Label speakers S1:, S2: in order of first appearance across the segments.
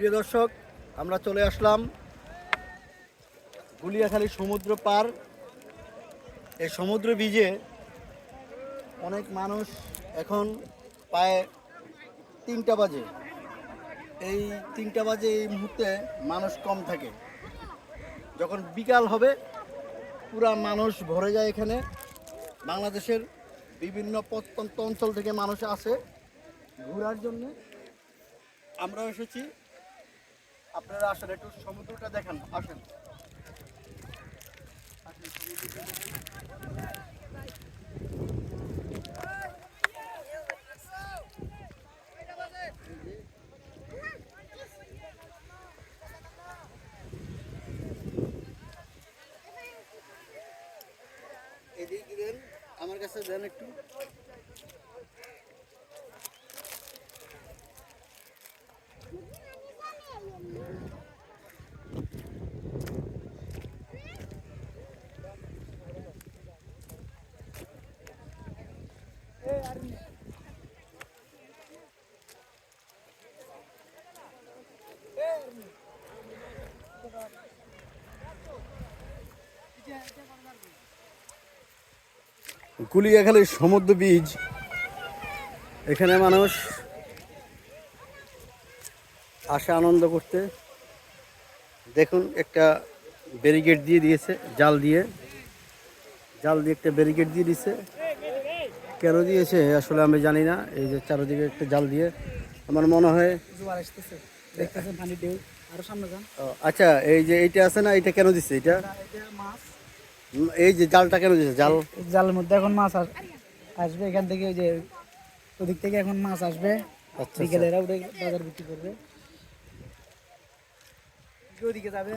S1: প্রিয় দর্শক, আমরা চলে আসলাম গুলিয়াখালী সমুদ্র পার। এই সমুদ্র বীজে অনেক মানুষ এখন প্রায় তিনটা বাজে। এই তিনটা বাজে এই মুহূর্তে মানুষ কম থাকে। যখন বিকাল হবে, পুরা মানুষ ভরে যায় এখানে। বাংলাদেশের বিভিন্ন প্রত্যন্ত অঞ্চল থেকে মানুষ আসে ঘোরার জন্য। আমরা এসেছি। আপনারা আসেন একটু সমুদ্রটা দেখেন আসেন। দেন আমার কাছে দেন একটু। কুলিয়াখালীর সমুদ্র বীজ, এখানে মানুষ আসে আনন্দ করতে। দেখুন, একটা ব্যারিকেড দিয়ে দিয়েছে, জাল দিয়ে। জাল দিয়ে একটা ব্যারিকেড দিয়ে দিয়েছে। কেন দিয়েছে আসলে আমি জানি না। এই যে চারিদিকে একটা জাল দিয়ে আমার মনে হয় আচ্ছা এই যে এইটা আছে না এটা কেন দিচ্ছে এটা
S2: এটা মাছ।
S1: এই যে জালটা কেন দিচ্ছে জাল
S2: জালের মধ্যে এখন মাছ আস- আসবে। এখান থেকে ওই যে ওদিক থেকে এখন মাছ আসবে।
S1: আচ্ছা
S2: বিকেলে এরা উঠে বাজার বিক্রি করবে। ওদিকে যাবে।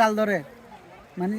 S2: জাল ধরে। মানে